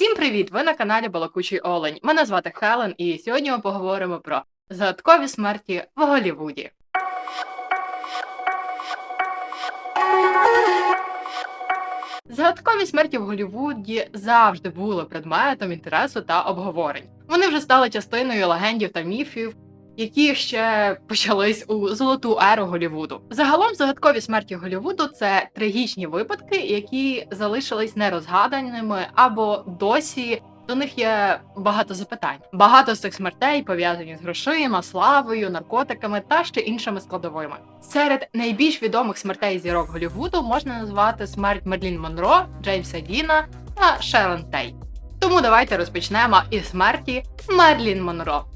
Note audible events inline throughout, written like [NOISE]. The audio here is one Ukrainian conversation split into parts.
Всім привіт! Ви на каналі Балакучий Олень. Мене звати Хелен, і сьогодні ми поговоримо про загадкові смерті в Голлівуді. Загадкові смерті в Голлівуді завжди були предметом інтересу та обговорень. Вони вже стали частиною легендів та міфів, які ще почались у золоту еру Голлівуду. Загалом загадкові смерті Голлівуду це трагічні випадки, які залишились нерозгаданими або досі. До них є багато запитань. Багато з цих смертей пов'язані з грошима, славою, наркотиками та ще іншими складовими. Серед найбільш відомих смертей зірок Голлівуду можна назвати смерть Мерлін Монро, Джеймса Діна та Шерон Тей. Тому давайте розпочнемо із смерті Мерлін Монро.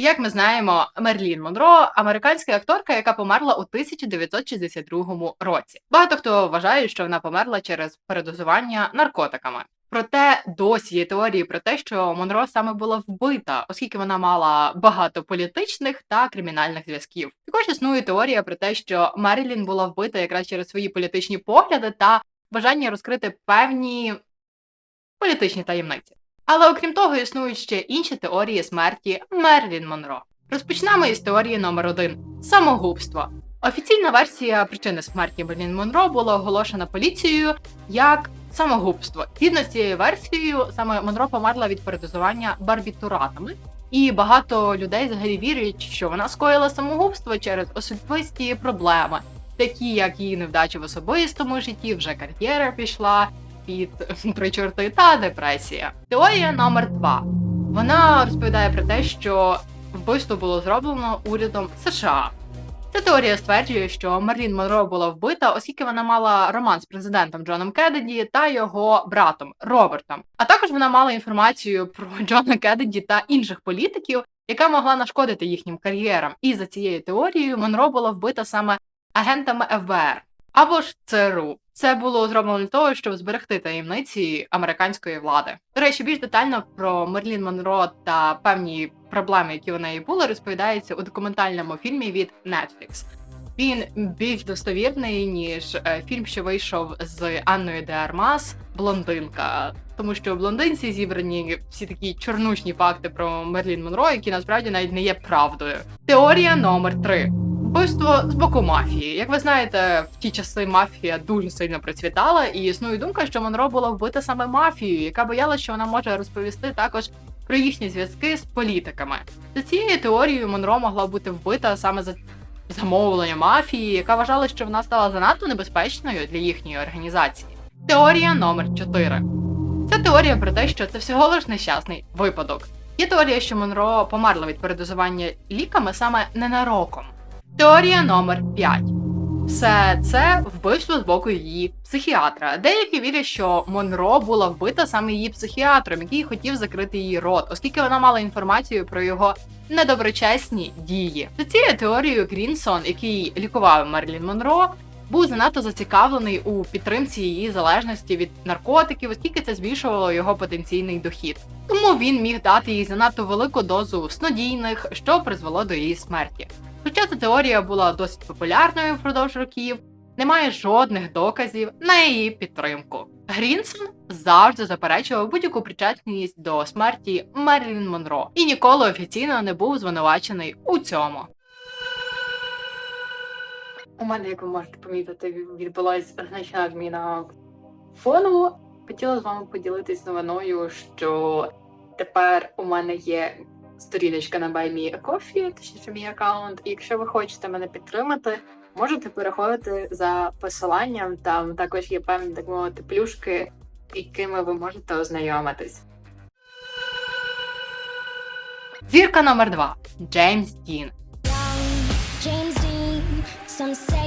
Як ми знаємо, Мерлін Монро американська акторка, яка померла у 1962 році. Багато хто вважає, що вона померла через передозування наркотиками. Проте досі є теорії про те, що Монро саме була вбита, оскільки вона мала багато політичних та кримінальних зв'язків. Також існує теорія про те, що Мерлін була вбита якраз через свої політичні погляди та бажання розкрити певні політичні таємниці. Але окрім того, існують ще інші теорії смерті Мерлін Монро. Розпочнемо із теорії номер 1 самогубство. Офіційна версія причини смерті Мерлін Монро була оголошена поліцією як самогубство. Згідно з цією версією, саме Монро померла від передозування барбітуратами, і багато людей взагалі вірять, що вона скоїла самогубство через особисті проблеми, такі як її невдача в особистому житті, вже кар'єра пішла, під [LAUGHS] причорти та депресія. Теорія номер 2 Вона розповідає про те, що вбивство було зроблено урядом США. Ця теорія стверджує, що Мерлін Монро була вбита, оскільки вона мала роман з президентом Джоном Кеннеді та його братом Робертом. А також вона мала інформацію про [LAUGHS] Джона Кеннеді та інших політиків, яка могла нашкодити їхнім кар'єрам. І за цією теорією Монро була вбита саме агентами ФБР або ж ЦРУ. Це було зроблено для того, щоб зберегти таємниці американської влади. До речі, більш детально про Мерлін Монро та певні проблеми, які у неї були, розповідається у документальному фільмі від Netflix. Він більш достовірний ніж е, фільм, що вийшов з Анною де Армас Блондинка. Тому що в блондинці зібрані всі такі чорнучні факти про Мерлін Монро, які насправді навіть не є правдою. Теорія номер 3 Вбивство з боку мафії. Як ви знаєте, в ті часи мафія дуже сильно процвітала, і існує думка, що Монро була вбита саме мафією, яка боялася, що вона може розповісти також про їхні зв'язки з політиками. За цією теорією Монро могла бути вбита саме за замовлення мафії, яка вважала, що вона стала занадто небезпечною для їхньої організації. Теорія номер 4 Це теорія про те, що це всього лиш нещасний випадок. Є теорія, що Монро померла від передозування ліками саме ненароком. Теорія номер 5 все це вбивство з боку її психіатра. Деякі вірять, що Монро була вбита саме її психіатром, який хотів закрити її рот, оскільки вона мала інформацію про його недоброчесні дії. За цією теорією Грінсон, який лікував Мерлін Монро, був занадто зацікавлений у підтримці її залежності від наркотиків, оскільки це збільшувало його потенційний дохід. Тому він міг дати їй занадто велику дозу снодійних, що призвело до її смерті. Хоча ця теорія була досить популярною впродовж років, немає жодних доказів на її підтримку. Грінсон завжди заперечував будь-яку причетність до смерті Мерлін Монро і ніколи офіційно не був звинувачений у цьому. У мене, як ви можете помітити, відбулася значна зміна фону. Хотіла з вами поділитись новиною, що тепер у мене є сторіночка на BuyMeACoffee, точніше мій аккаунт. І якщо ви хочете мене підтримати, можете переходити за посиланням. Там також є певні так мовити плюшки, якими ви можете ознайомитись. Зірка номер 2 Джеймс Дін. James Dean.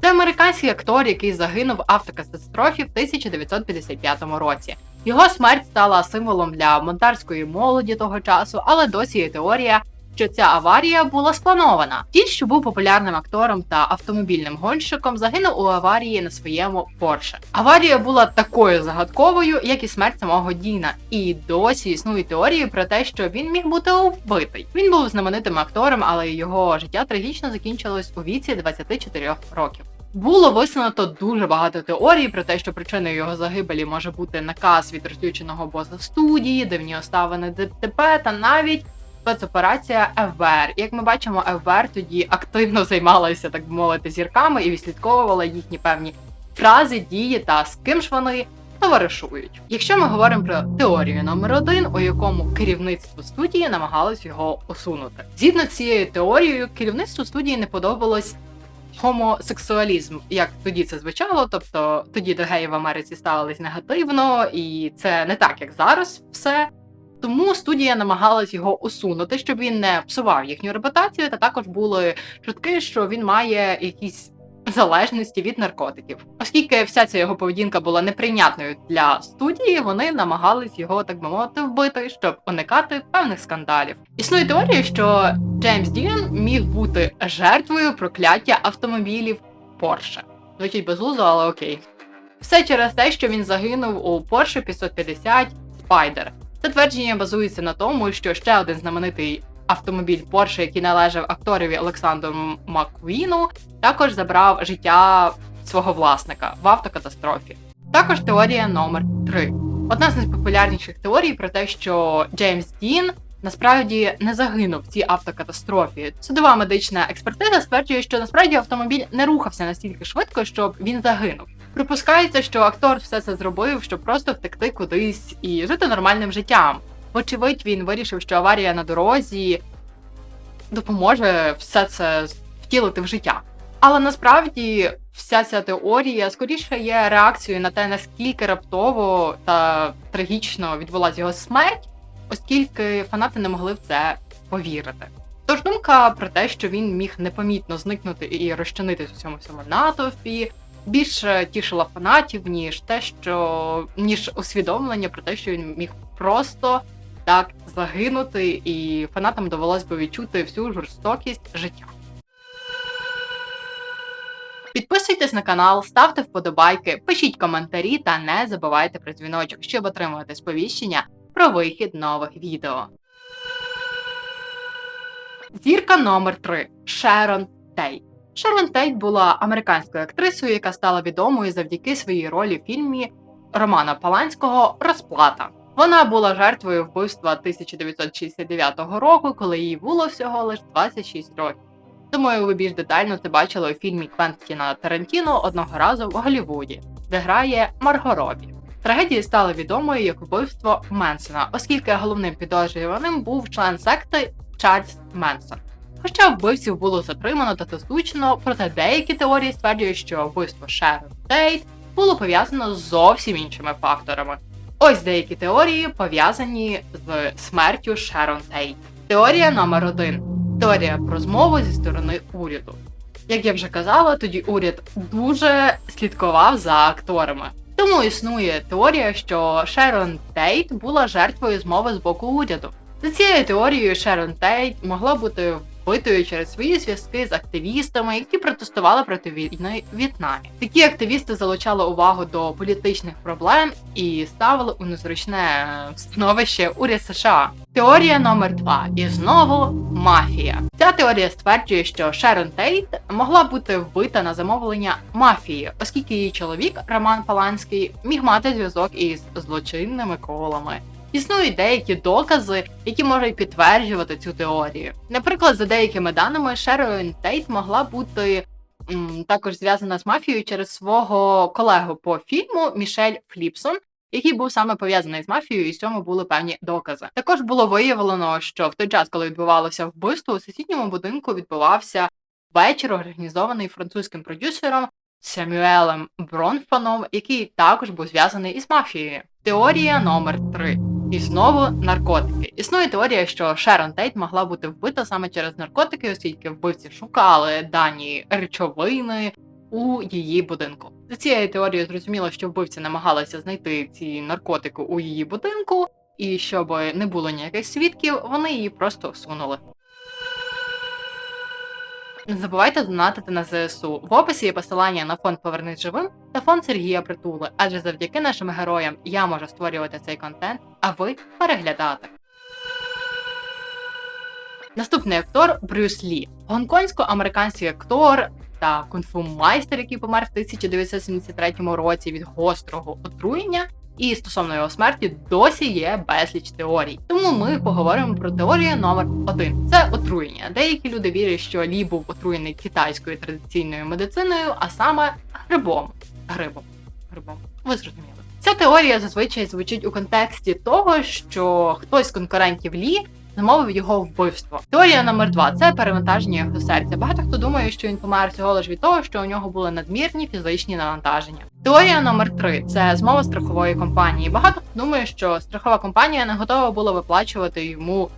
Це американський актор, який загинув в автокатастрофі в 1955 році. Його смерть стала символом для монтарської молоді того часу, але досі є теорія, що ця аварія була спланована. Ті, що був популярним актором та автомобільним гонщиком, загинув у аварії на своєму Порше. Аварія була такою загадковою, як і смерть самого Діна, і досі існують теорії про те, що він міг бути вбитий. Він був знаменитим актором, але його життя трагічно закінчилось у віці 24 років. Було висунуто дуже багато теорій про те, що причиною його загибелі може бути наказ від розлюченого боса студії, дивні оставини ДТП та навіть спецоперація ФБР. Як ми бачимо, ФБР тоді активно займалася, так би мовити, зірками і відслідковувала їхні певні фрази, дії та з ким ж вони товаришують. Якщо ми говоримо про теорію номер один, у якому керівництво студії намагалось його усунути, згідно з цією теорією, керівництву студії не подобалось. Гомосексуалізм, як тоді це звучало, тобто тоді до геїв в Америці ставились негативно, і це не так, як зараз все. Тому студія намагалась його усунути, щоб він не псував їхню репутацію, та також були чутки, що він має якісь залежності від наркотиків. Оскільки вся ця його поведінка була неприйнятною для студії, вони намагались його, так би мовити, вбити, щоб уникати певних скандалів. Існує теорія, що Джеймс Дін міг бути жертвою прокляття автомобілів Porsche. Звучить безглуздо, але окей. Все через те, що він загинув у Porsche 550 Spider. Це твердження базується на тому, що ще один знаменитий автомобіль Porsche, який належав акторові Олександру Маквіну, також забрав життя свого власника в автокатастрофі. Також теорія номер 3 Одна з найпопулярніших теорій про те, що Джеймс Дін насправді не загинув в цій автокатастрофі. Судова медична експертиза стверджує, що насправді автомобіль не рухався настільки швидко, щоб він загинув. Припускається, що актор все це зробив, щоб просто втекти кудись і жити нормальним життям. Вочевидь, він вирішив, що аварія на дорозі допоможе все це втілити в життя. Але насправді вся ця теорія скоріше є реакцією на те, наскільки раптово та трагічно відбулася його смерть, оскільки фанати не могли в це повірити. Тож думка про те, що він міг непомітно зникнути і розчинитись у цьому всьому натовпі, більше тішила фанатів, ніж те, що ніж усвідомлення про те, що він міг просто так загинути, і фанатам довелось би відчути всю жорстокість життя. Підписуйтесь на канал, ставте вподобайки, пишіть коментарі та не забувайте про дзвіночок, щоб отримувати сповіщення про вихід нових відео. Зірка номер 3 Шерон Тейт. Шерон Тейт була американською актрисою, яка стала відомою завдяки своїй ролі в фільмі Романа Паланського Розплата. Вона була жертвою вбивства 1969 року, коли їй було всього лише 26 років. Думаю, ви більш детально це бачили у фільмі Квентіна Тарантіно одного разу в Голлівуді, де грає Марго Робі. Трагедія стала відомою як вбивство Менсона, оскільки головним підозрюваним був член секти Чарльз Менсон. Хоча вбивців було затримано та засучено, проте деякі теорії стверджують, що вбивство Шерон Тейт було пов'язано з зовсім іншими факторами. Ось деякі теорії пов'язані з смертю Шерон Тейт. Теорія номер 1 Теорія про змову зі сторони уряду. Як я вже казала, тоді уряд дуже слідкував за акторами. Тому існує теорія, що Шерон Тейт була жертвою змови з боку уряду. За цією теорією, Шерон Тейт могла бути вбитою через свої зв'язки з активістами, які протестували проти війни в В'єтнамі. Такі активісти залучали увагу до політичних проблем і ставили у незручне становище уряд США. Теорія номер 2 І знову мафія. Ця теорія стверджує, що Шерон Тейт могла бути вбита на замовлення мафії, оскільки її чоловік Роман Паланський міг мати зв'язок із злочинними колами. Існують деякі докази, які можуть підтверджувати цю теорію. Наприклад, за деякими даними, Шерон Тейт могла бути м, також зв'язана з мафією через свого колегу по фільму Мішель Фліпсон, який був саме пов'язаний з мафією, і з цьому були певні докази. Також було виявлено, що в той час, коли відбувалося вбивство, у сусідньому будинку відбувався вечір, організований французьким продюсером Семюелем Бронфаном, який також був зв'язаний із мафією. Теорія номер 3 і знову наркотики. Існує теорія, що Шерон Тейт могла бути вбита саме через наркотики, оскільки вбивці шукали дані речовини у її будинку. За цією теорією зрозуміло, що вбивці намагалися знайти ці наркотики у її будинку, і щоб не було ніяких свідків, вони її просто всунули. Не забувайте донатити на ЗСУ. В описі є посилання на фонд Повернись живим та фонд Сергія Притули, адже завдяки нашим героям я можу створювати цей контент, а ви переглядати. Наступний актор Брюс Лі. Гонконгсько-американський актор, та кунг-фу майстер, який помер в 1973 році від гострого отруєння. І стосовно його смерті досі є безліч теорій. Тому ми поговоримо про теорію номер один: це отруєння. Деякі люди вірять, що Лі був отруєний китайською традиційною медициною, а саме грибом. Грибом. Грибом. Ви зрозуміли. Ця теорія зазвичай звучить у контексті того, що хтось з конкурентів Лі замовив його вбивство. Теорія номер два це перевантаження його серця. Багато хто думає, що він помер всього лиш від того, що у нього були надмірні фізичні навантаження. Теорія номер три це змова страхової компанії. Багато хто думає, що страхова компанія не готова була виплачувати йому.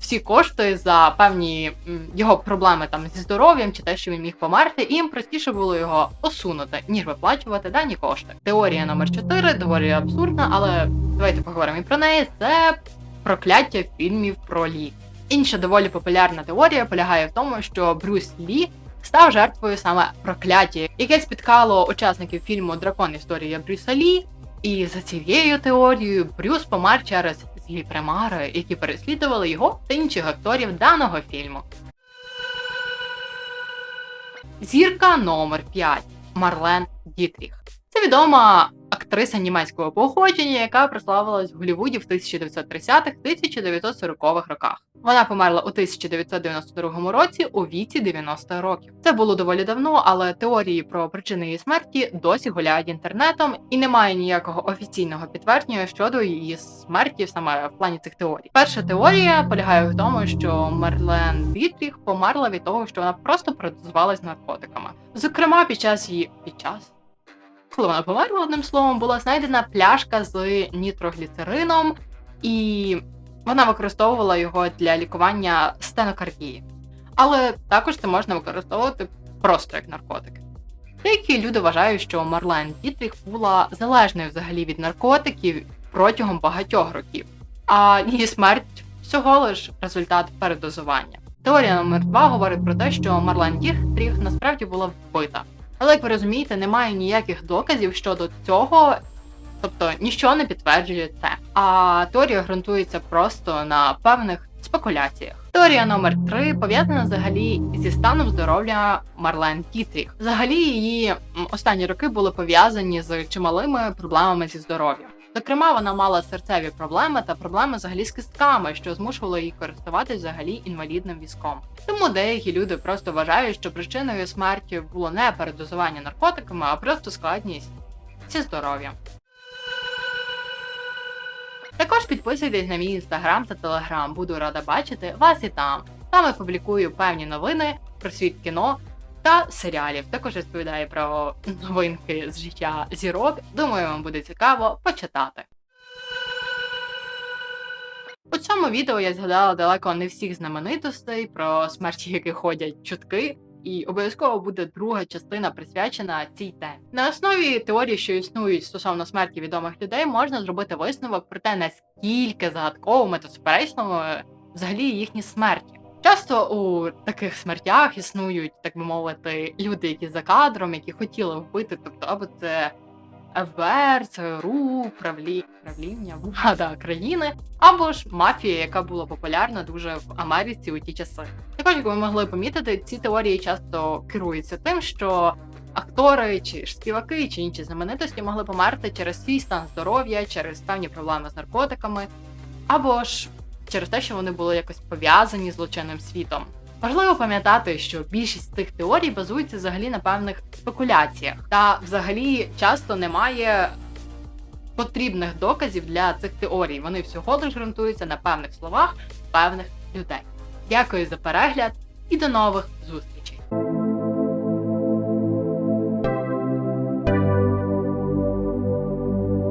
Всі кошти за певні його проблеми там зі здоров'ям чи те, що він міг померти, і їм простіше було його усунути, ніж виплачувати дані кошти. Теорія номер 4 доволі абсурдна, але давайте поговоримо і про неї. Це прокляття фільмів про Лі. Інша доволі популярна теорія полягає в тому, що Брюс Лі став жертвою саме прокляття, яке спіткало учасників фільму Дракон Історія Брюса Лі. І за цією теорією Брюс помер через злі примари, які переслідували його та інших акторів даного фільму. Зірка номер 5 Марлен Дітріх. Це відома актриса німецького походження, яка прославилась в Голлівуді в 1930-1940-х роках. Вона померла у 1992 році у віці 90 років. Це було доволі давно, але теорії про причини її смерті досі гуляють інтернетом, і немає ніякого офіційного підтвердження щодо її смерті саме в плані цих теорій. Перша теорія полягає в тому, що Мерлен Дітріх померла від того, що вона просто передозувалась наркотиками. Зокрема, під час її під час коли вона померла, одним словом, була знайдена пляшка з нітрогліцерином, і вона використовувала його для лікування стенокардії. Але також це можна використовувати просто як наркотик. Деякі люди вважають, що Марлен Дітріх була залежною взагалі від наркотиків протягом багатьох років, а її смерть всього лиш результат передозування. Теорія номер 2 говорить про те, що Марлен Дітріх насправді була вбита. Але як ви розумієте, немає ніяких доказів щодо цього, тобто ніщо не підтверджує це. А теорія ґрунтується просто на певних спекуляціях. Теорія номер 3 пов'язана взагалі зі станом здоров'я Марлен Дітріх. Взагалі її останні роки були пов'язані з чималими проблемами зі здоров'ям. Зокрема, вона мала серцеві проблеми та проблеми взагалі з кистками, що змушувало її користуватись взагалі інвалідним візком. Тому деякі люди просто вважають, що причиною смерті було не передозування наркотиками, а просто складність зі здоров'ям. Також підписуйтесь на мій інстаграм та телеграм. Буду рада бачити вас і там. Там я публікую певні новини про світ кіно та серіалів. Також розповідаю про новинки з життя зірок. Думаю, вам буде цікаво почитати. У цьому відео я згадала далеко не всіх знаменитостей, про смерті яких ходять чутки. І обов'язково буде друга частина присвячена цій темі. На основі теорії, що існують стосовно смерті відомих людей, можна зробити висновок про те, наскільки загадковими та суперечними взагалі їхні смерті. Часто у таких смертях існують, так би мовити, люди, які за кадром, які хотіли вбити, тобто або це ФБР, ЦРУ, правлі... правління влада країни, або ж мафія, яка була популярна дуже в Америці у ті часи. Також, як ви могли помітити, ці теорії часто керуються тим, що актори чи ж співаки, чи інші знаменитості могли померти через свій стан здоров'я, через певні проблеми з наркотиками, або ж через те, що вони були якось пов'язані з злочинним світом. Важливо пам'ятати, що більшість цих теорій базується взагалі на певних спекуляціях, та взагалі часто немає потрібних доказів для цих теорій. Вони всього лиш ґрунтуються на певних словах певних людей. Дякую за перегляд і до нових зустрічей!